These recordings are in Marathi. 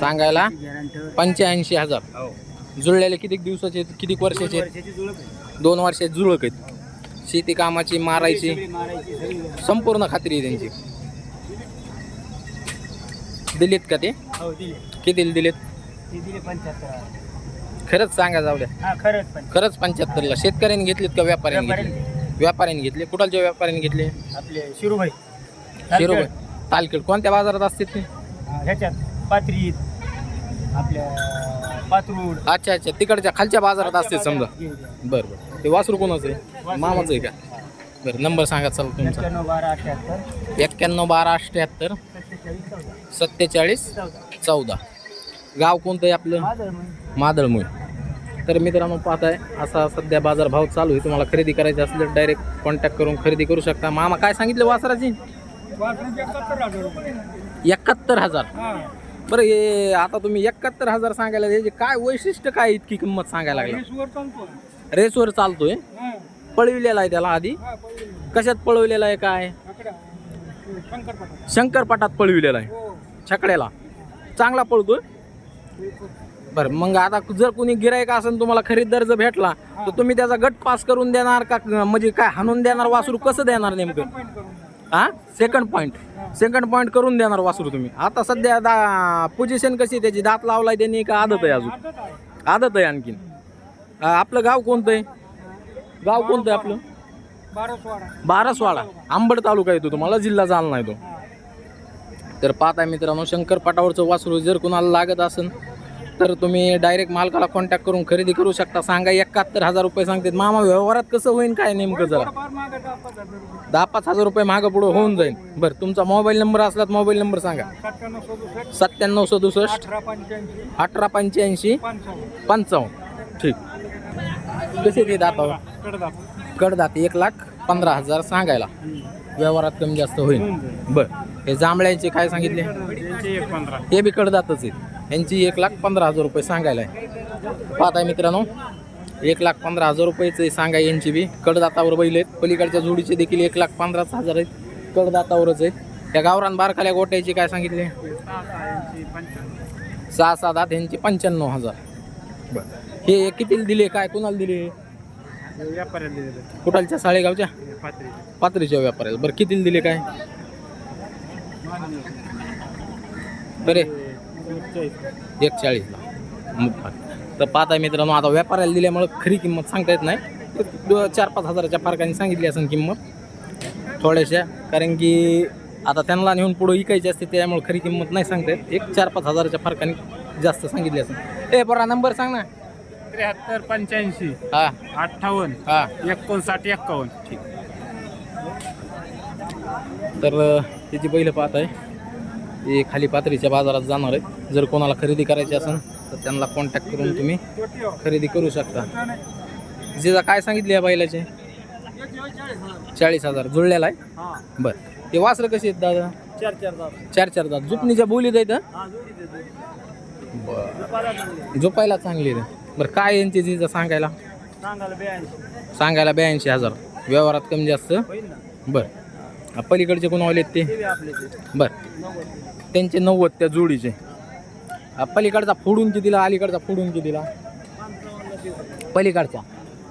सांगायला? पंच्याऐंशी हजार. हो. जुळलेले किती दिवसाचे आहेत? किती वर्षाचे आहेत. दोन वर्षाचे जुळक आहेत. शेती कामाची मारायची संपूर्ण खात्री आहे त्यांची. दिलीत का ते? हो किती दिलेत? खरंच सांगा जाऊ द्या हा खरंच पंच्याहत्तरला. शेतकऱ्यांनी घेतलीत का व्यापाऱ्यांनी घेतली व्यापाऱ्यांनी घेतले कुठालच्या व्यापाऱ्यांनी घेतले? आपले शिरूभाई. तालखेड. कोणत्या बाजारात असते ते? ह्याच्यात. पात्रीत आपल्या पात्रूड अच्छा अच्छा. तिकडच्या खालच्या बाजारात असते समजा. बरं बरं. ते वासरू कोणाचं आहे? मामाचं आहे का? बरं नंबर सांगा चला तुमचा. एक्क्याण्णव बारा अठ्ठ्याहत्तर एक्क्याण्णव बारा अठ्ठ्याहत्तर सत्तेचाळीस चौदा. सत्तेचाळीस चौदा. चौदा. गाव कोणतं आहे आपलं? माझं मग मादळमुळे तर मित्रांनो पाहताय असा सध्या बाजार भाव चालू आहे. तुम्हाला खरेदी करायची असली तर डायरेक्ट कॉन्टॅक्ट करून खरेदी करू शकता. मामा काय सांगितलं वासराची एकाहत्तर हजार बरं हे आता तुम्ही एकाहत्तर हजार सांगायला याचे काय वैशिष्ट्य काय इतकी किंमत सांगायला लागला? रेसवर चालतोय. पळविलेला आहे त्याला आधी? कशात पळवलेला आहे काय? शंकरपटात. पळविलेला आहे. छकड्याला. चांगला पळतोय? बरं मग आता जर कोणी गिरायक असेल तुम्हाला खरीददार जर भेटला तर तुम्ही त्याचा गट पास करून देणार का म्हणजे काय हाणून देणार वासरू कसं देणार नेमकं? हा? सेकंड पॉईंट सेकंड पॉईंट करून देणार वासरू तुम्ही. आता सध्या दा पोझिशन कशी आहे त्याची? दात लावलाय त्यांनी का आदत आहे अजून? आदत आहे आणखीन. आपलं गाव कोणतं आहे? गाव कोणतं आहे आपलं? बारसवाडा. आंबड तालुका येतो तुम्हाला जिल्हा जालना येतो. तर पाहताय मित्रांनो शंकर पाटावरचं वासरू जर कुणाला लागत असेल तर तुम्ही डायरेक्ट मालकाला कॉन्टॅक्ट करून खरेदी करू शकता. सांगा एकाहत्तर हजार रुपये सांगतात. मामा व्यवहारात कसं होईल काय नेमकं जरा? दहा पाच हजार रुपये मागं पुढं होऊन जाईल बरं तुमचा मोबाईल नंबर असला तर मोबाईल नंबर सांगा. सत्त्याण्णव सदुसष्ट अठरा पंच्याऐंशी पंचावन्न. ठीक. कसे ते दातावर कडदात एक लाख पंधरा हजार सांगायला. व्यवहारात कमी जास्त होईल बर. हे जांभळ्यांचे काय सांगितले? हे बी कडदातच आहेत. यांची एक लाख पंधरा हजार रुपये सांगायला आहे. पाहताय मित्रांनो एक लाख पंधरा हजार रुपयेच सांगा यांची बी. कडदातावर बैल आहेत. पलीकडच्या जोडीचे देखील एक लाख पंधराच हजार आहेत. कडदातावरच आहेत. त्या गावरान बारखाल्या गोट्याची काय सांगितले? सहा सात आठ यांची पंच्याण्णव हजार. बरं. हे कितीला दिले? काय कुणाला दिले? कुठालच्या? साळेगावच्या? पात्रीच्या व्यापाऱ्याला. बरं कितीला दिले काय? बरे. एक चाळीसला मुक्काट तर पाहताय मित्रांनो आता व्यापाऱ्याला दिल्यामुळं खरी किंमत सांगता येत नाही. चार पाच हजाराच्या फरकाने सांगितली असेल किंमत. थोड्याशा कारण की आता त्यांना नेऊन पुढं विकायची असते त्यामुळे खरी किंमत नाही सांगता येत. एक चार पाच हजाराच्या फरकाने जास्त सांगितली असेल. ए बरा नंबर सांग ना. त्र्याहत्तर पंच्याऐंशी. हा. अठ्ठावन्न. हा. एकोणसाठ एक्कावन्न. ठीक तर त्याची बैल पाहत आहे ते खाली पातळीच्या बाजारात जाणार आहे जर कोणाला खरेदी करायची असेल तर त्यांना कॉन्टॅक्ट करून तुम्ही खरेदी करू शकता. जिजा काय सांगितले या बैलाचे? चाळीस हजार. जुळलेला आहे? बरं. ते वासरं कशी आहेत दादा? चार चार दाब चार चार दात. जुपणीच्या बोलीत आहेत देतो बरं. झोपायला चांगली आहे. बरं काय यांची जिजा सांगायला? सांगायला ब्याऐंशी. हजार. व्यवहारात कमी जास्त? बरं. पलीकडचे कोण आलेत ते ते? बरं. त्यांचे नव्वद त्या जोडीचे. पलीकडचा फोडून कितीला अलीकडचा फोडून कितीला पलीकडचा.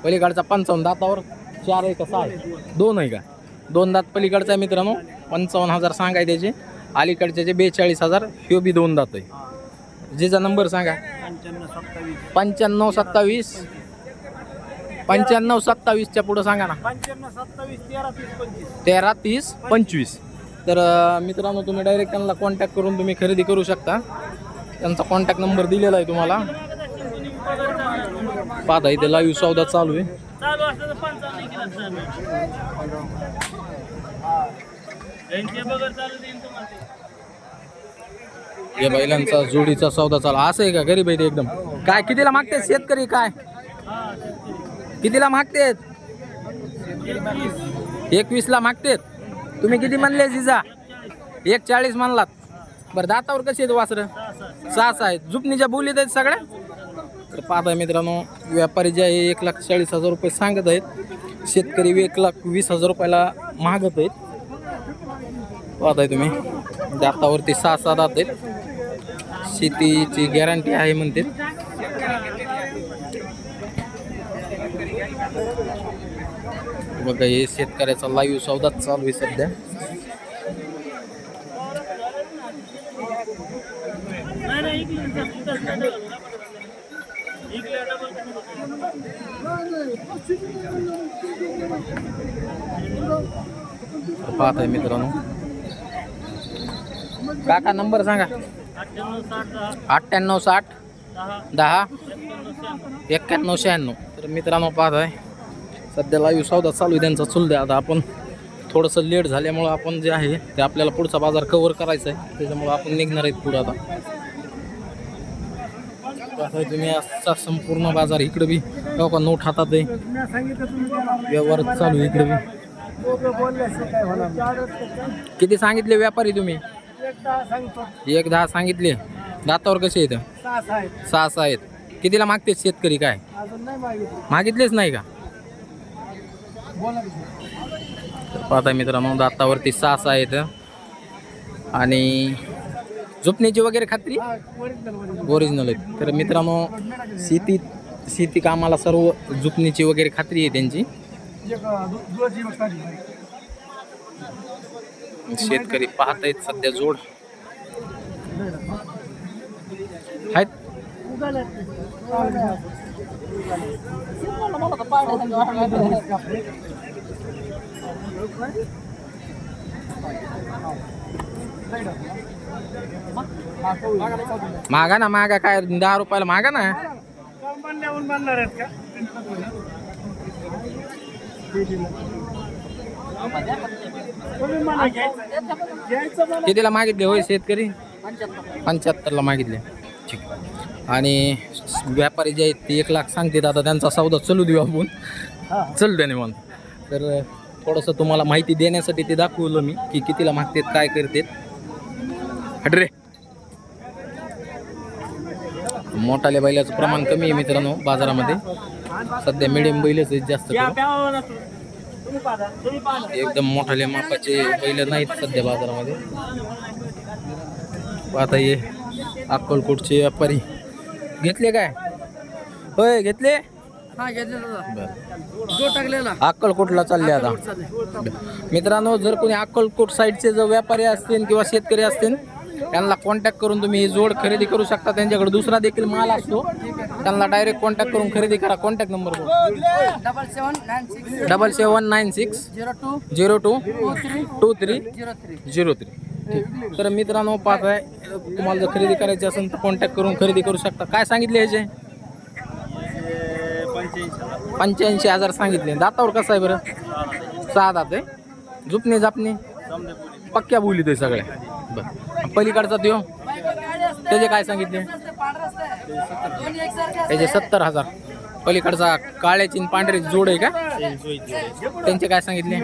पलीकडचा पंचावन्न दातावर चार आहे का सहा आहे? दोन आहे का? दोन दात पलीकडचा आहे मित्रांनो पंचावन्न हजार सांगाय त्याचे. अलीकडचे जे बेचाळीस हजार ह्यो बी दोन दात आहे. जिचा नंबर सांगा. पंच्याण्णव सत्तावीस. पंच्याण्णव सत्तावीस पंच्याण्णव सत्तावीसच्या पुढं सांगा ना. पंच्याण्णव सत्तावीस तेरा तीस पंचवीस. तेरा तीस पंचवीस. तर अ, मित्रांनो तुम्ही डायरेक्ट त्यांना कॉन्टॅक्ट करून तुम्ही खरेदी करू शकता. त्यांचा कॉन्टॅक्ट नंबर दिलेला आहे तुम्हाला. पाहता इथे लाईव्ह सौदा चालू आहे. चालू असतं तर पंचावन्न त्यांचे बगर चालू देईन तुम्हाला या बैलांचा जोडीचा सौदा चालू. असं आहे का? गरीब आहे ते एकदम. काय कितीला मागते शेतकरी काय? कितीला मागतेत? एकवीसला मागतेत. तुम्ही किती म्हणले जिजा? एक चाळीस म्हणलात. बरं दातावर कशी आहेत वासरं? सास आहेत. जुपणीच्या बोलीत आहेत सगळ्या? तर पाहता मित्रांनो व्यापारी जे आहे एक लाख चाळीस हजार रुपये सांगत आहेत. शेतकरी एक लाख वीस हजार रुपयाला मागत आहेत. पाहताय तुम्ही. दातावरती सहा सहा दात आहेत. शेतीची गॅरंटी आहे म्हणते. बघा हे शेतकऱ्याचा लाईव्ह सौदाच चालू आहे सध्या. पाहत आहे मित्रांनो. काका नंबर सांगा. अठ्ठ्याण्णव साठ. दहा? एक्क्याण्णव शहाण्णव. तर मित्रांनो पाहत आहे सध्या लाईव्ह सौदा चालू आहे त्यांचा चुलद्या आता आपण. थोडंसं लेट झाल्यामुळं आपण जे आहे ते आपल्याला पुढचा बाजार कव्हर करायचा आहे. त्याच्यामुळं आपण निघणार आहेत पुढं आता. आहे तुम्ही आजचा संपूर्ण बाजार इकडं बी का नोट हातात आहे. व्यवहार चालू आहे इकडं बी. किती सांगितले व्यापारी तुम्ही? एक दहा सांगितले. दातावर कसे आहेत. सहा सहा आहेत. कितीला मागते शेतकरी काय? मागितलेच नाही का? तर पाहता मित्रांनो दातावरती सहा सहा आहेत. आणि झोपण्याची वगैरे खात्री? ओरिजिनल आहेत. तर मित्रांनो शेती शेती कामाला सर्व झुपणीची वगैरे खात्री आहे त्यांची. शेतकरी पाहत आहेत सध्या जोड. आहेत. मागा ना मागा. काय दहा रुपयाला मागा ना. कितीला मागितले होय शेतकरी? पंच्याहत्तरला. मागितले. ठीक. आणि व्यापारी जे आहेत ते एक लाख सांगतात आता त्यांचा सौदा चलू देऊ आपण. चल त्याने मग तर थोडंसं तुम्हाला माहिती देण्यासाठी ते दाखवलं मी की कितीला मागतात काय करतात. हट रे. मोठाल्या बैलाचं प्रमाण कमी आहे मित्रांनो बाजारामध्ये. सध्या मिडियम बैलच आहेत जास्त एकदम मोठाले मापाचे बैल नाहीत सध्या बाजारामध्ये. आता ये अक्कलकोटचे व्यापारी. घेतले काय? होय घेतले? हा घेतलेला अक्कलकोटला चालले आता. मित्रांनो जर कोणी अक्कलकोट साईडचे जर व्यापारी असतील किंवा शेतकरी असतील त्यांना कॉन्टॅक्ट करून तुम्ही जोड खरेदी करू शकता. त्यांच्याकडे दुसरा देखील माल असतो. त्यांना डायरेक्ट कॉन्टॅक्ट करून खरेदी करा. Contact number double seven nine six double seven nine six zero two zero two two three two three zero three zero three ठीक. तर मित्रांनो पाहत आहे तुम्हाला जर खरेदी करायची असेल तर कॉन्टॅक्ट करून खरेदी करू शकता. काय सांगितले ह्याचे पंच्याऐंशी पंच्याऐंशी हजार सांगितले. दातावर कसं आहे बरं? सहा दात आहे. झुपणे झापणे? पक्क्या बोलीत आहे सगळ्या. बरं. पलीकडचा त्यो? त्याचे काय सांगितले? त्याचे सत्तर हजार. पलीकडचा काळ्याची आणि पांढऱ्याची जोड आहे का? त्यांचे काय सांगितले?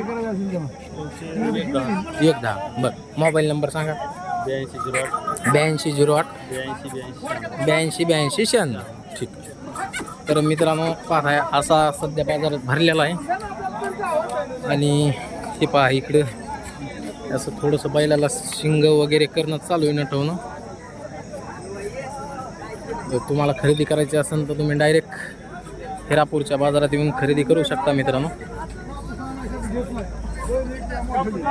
एक दहा बरं. मोबाईल नंबर सांगा. ब्याऐंशी झिरो आठ. ब्याऐंशी झिरो आठ ब्याऐंशी ब्याऐंशी ब्याऐंशी ब्याऐंशी शहाण्णव. ठीक. तर मित्रांनो पाहा असा सध्या बाजार भरलेला आहे. आणि हे पहा इकडं असं थोडंसं बैलाला शिंग वगैरे करणं चालू आहे नटवणं जर तुम्हाला खरेदी करायची असेल तर तुम्ही डायरेक्ट हिरापूरच्या बाजारात येऊन खरेदी करू शकता मित्रांनो.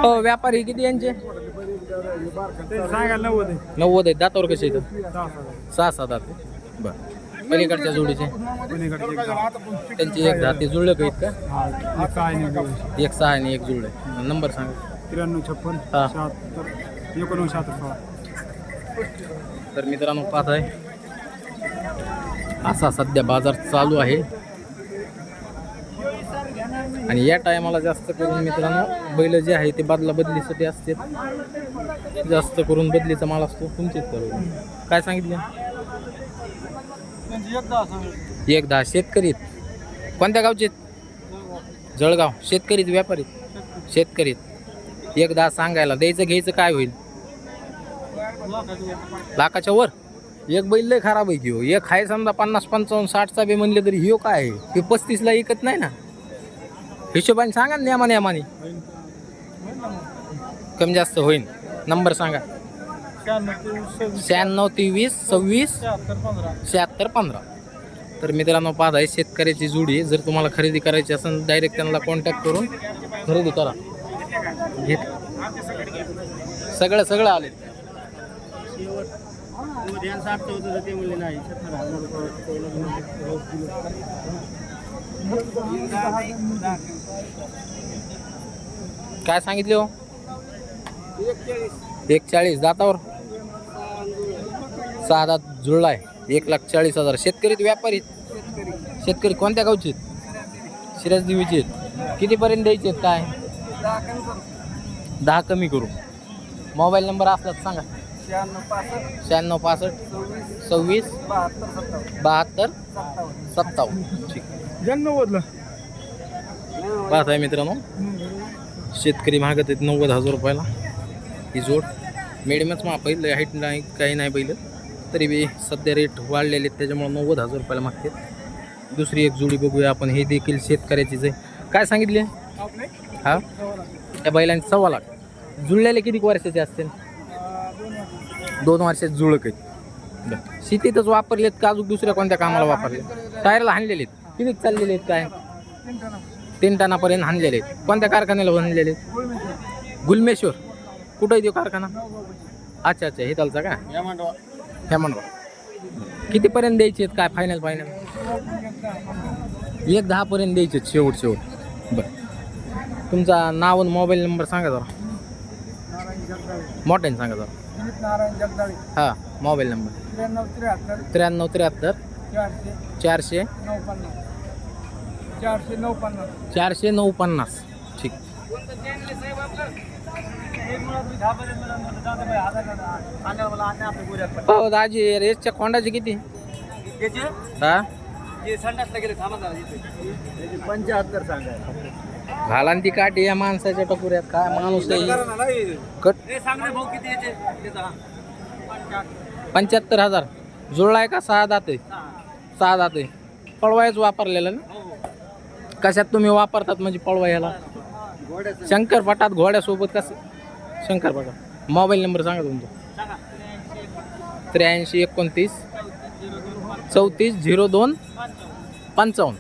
हो व्यापारी किती यांचे? नव्वद नव्वद आहेत. दातावर कसे इथं सहा सात दात बरं. पलीकडच्या जोडीचे? त्यांची एक दहा ते जुळलं का का एक सहा आणि एक जुळलं. नंबर सांगा. त्र्याण्णव छप्पन शहात्तर शहात्तर तर मित्रांनो पाहत आहे असा सध्या बाजार चालू आहे. आणि या टायमाला जास्त करून मित्रांनो बैल जे आहे ते बदला बदलीसाठी असते जास्त करून बदलीचा माल असतो तुमचेच करू काय सांगितलं? एक दहा शेतकरी. कोणत्या गावचे? जळगाव. शेतकरीत व्यापारीत शेतकरीत एक दहा सांगायला. द्यायचं घ्यायचं काय होईल? लाखाच्या वर. एक बैल लय खराब आहे की हो. एक आहे समजा पन्नास पंचावन्न साठचा बी म्हणले तरी ह्यो काय आहे? हे पस्तीसला ऐकत नाही ना? हिशोबाने सांगा ना नियमाने नियमाने. कमी जास्त होईल नंबर सांगा. शहाण्णव तेवीस सव्वीस शहात्तर पंधरा. तर मित्रांनो पाहताय शेतकऱ्याची जोडी. आहे. जर तुम्हाला खरेदी करायची असेल डायरेक्ट त्यांना कॉन्टॅक्ट करून खरेदी करा. घेत. सगळं सगळं आले काय सांगितले हो? एक चाळीस दातावर. सहा दात जुळलाय. एक लाख चाळीस हजार. शेतकरी व्यापारी शेतकरी कोणत्या गावचे आहेत? शिराज देवीचे आहेत. कितीपर्यंत द्यायचे आहेत काय? दहा कमी करू. मोबाईल नंबर असला तर सांगा. शहाण्णव पासष्ट सव्वीस बहात्तर सत्तावन्न. ठीक. जन्म नव्वदला. पाहत आहे मित्रांनो शेतकरी मागत आहेत नव्वद हजार रुपयाला ही जोड. मिडियमच मा पहिलं हाईट नाही काही नाही पहिलं तरी बी सध्या रेट वाढलेले आहेत त्याच्यामुळे नव्वद हजार रुपयाला मागतात. दुसरी एक जोडी बघूया आपण हे देखील शेतकऱ्याचीच आहे. काय सांगितले? हा? त्या बैलांचे सव्वा लाख. जुळलेले किती वर्षाचे असतील? दोन वर्षात जुळक आहेत. बरं. शेतीतच वापरलेत का अजून दुसऱ्या कोणत्या कामाला वापरले टायरला हाणलेले आहेत. किती चाललेले आहेत काय? तीन टनापर्यंत हाणलेले आहेत. कोणत्या कारखान्याला बनलेले आहेत? गुलमेश्वर. कुठं आहे तो कारखाना? अच्छा अच्छा हे चालचा का? हेमंडवा कितीपर्यंत द्यायचे आहेत? काय फायनल फायनल एक दहापर्यंत द्यायचे आहेत शेवट शेवट. बरं. तुमचा नाव आणि मोबाईल नंबर सांगा जरा. मोठ्याने सांगा जरा. हां मोबाईल नंबर त्र्याण्णव त्र्याहत्तर. चारशे. चारशे. चारशे नऊ पन्नास. चारशे नऊ पन्नास. ठीक. हो दाजी रेसच्या खोंडाचे किती? हा? पंच्याहत्तर सांगा घाला न ती काठी या माणसाच्या टपुऱ्यात. काय माणूस आहे? कट. पंच्याहत्तर हजार. जुळलाय का? सहा दात आहे. सहा. दात आहे. पळवायच वापरलेलं ना? कशात तुम्ही वापरतात म्हणजे पळवा याला? शंकरपटात घोड्यासोबत कसं? शंकरपाटात मोबाईल नंबर सांगा तुमचा. त्र्याऐंशी एकोणतीस चौतीस झिरो दोन पंचावन्न.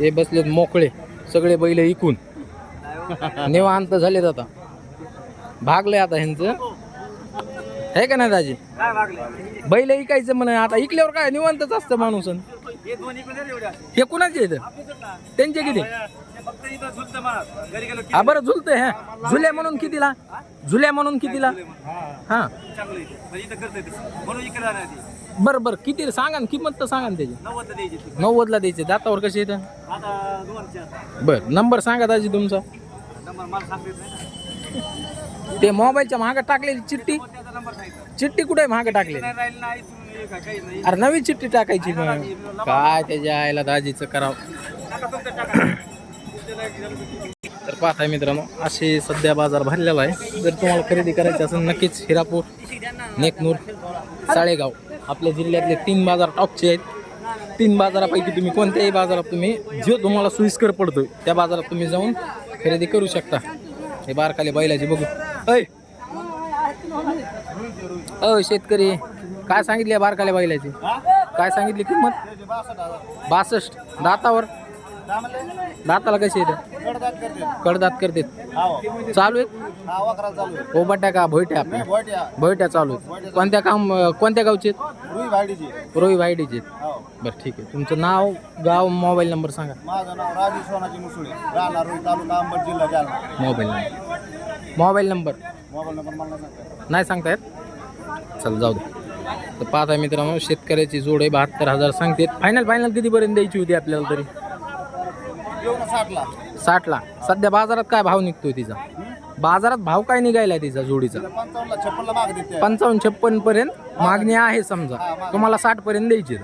हे बसलेत मोकळे सगळे बैल इकून. निवांत झालेत आता. भागले आता ह्यांचं. आहे का नाही दाजी? बैल इकायचं म्हणे आता इकल्यावर काय निवांतच असतं माणूस हे कुणाचे आहेत? त्यांचे किती? हा बरं झुलतंय हा. झुल्या म्हणून कितीला? झुल्या म्हणून कितीला? हा. बरं बरं. किती सांगा ना किंमत तर सांगा ना त्याची. नव्वदला द्यायचे दातावर कसे येतं बरं नंबर सांगा दाजी तुमचा. ते मोबाईलच्या मागं टाकलेली चिठ्ठी? चिठ्ठी कुठे मागं टाकली अरे नवीन चिठ्ठी टाकायची मग. काय त्याच्या आईला दाजीचं करावं. तर पाहताय मित्रांनो असे सध्या बाजार भरलेला आहे. जर तुम्हाला खरेदी करायची असेल नक्कीच हिरापूर नेकनूर साळेगाव. आपल्या जिल्ह्यातले तीन बाजार टॉपचे आहेत. तीन बाजारापैकी तुम्ही कोणत्याही बाजारात तुम्ही जो तुम्हाला सोयीस्कर पडतो त्या बाजारात तुम्ही जाऊन खरेदी करू शकता. हे बारकाले बैलाची बघू. ऐ अ शेतकरी! काय सांगितले या बारकाल्या बैलाची? काय सांगितली किंमत? बासष्ट. दातावर? दाताला कशी येते कडदात करते. चालू आहेत? ओबाट्या का भोयट्या? भोयट्या चालू आहेत. कोणत्या काम कोणत्या गावचे आहेत? रोही आहेत. बरं ठीक आहे. तुमचं नाव गाव मोबाईल नंबर सांगा. माझं नाव राजू सोनाजी मुसुळे. राहणार रोही तालुका अंबड जिल्हा Jalna. Mobile number. Mobile number. Mobile number मला सांगता नाही सांगता येत? चल जाऊ दे. तर पाहता मित्रांनो शेतकऱ्याची जोड आहे बहात्तर हजार सांगते फायनल फायनल कितीपर्यंत द्यायची होती आपल्याला तरी? साठला. साठला सध्या बाजारात काय भाव निघतोय तिचा? बाजारात भाव काय निघायला तिचा जोडीचा? पंचावन्न छप्पन पर्यंत मागणी आहे समजा. तुम्हाला साठ पर्यंत द्यायची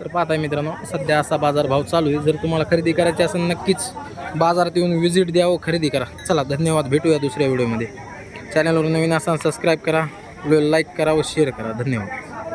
तर पाहताय मित्रांनो सध्या असा बाजार भाव चालू आहे. जर तुम्हाला खरेदी करायची असेल नक्कीच बाजारात येऊन व्हिजिट द्यावं खरेदी करा. चला धन्यवाद. भेटूया दुसऱ्या व्हिडिओमध्ये चॅनलवर नवीन असाल सबस्क्राईब करा. व्हिडिओ लाईक करा व शेअर करा. धन्यवाद.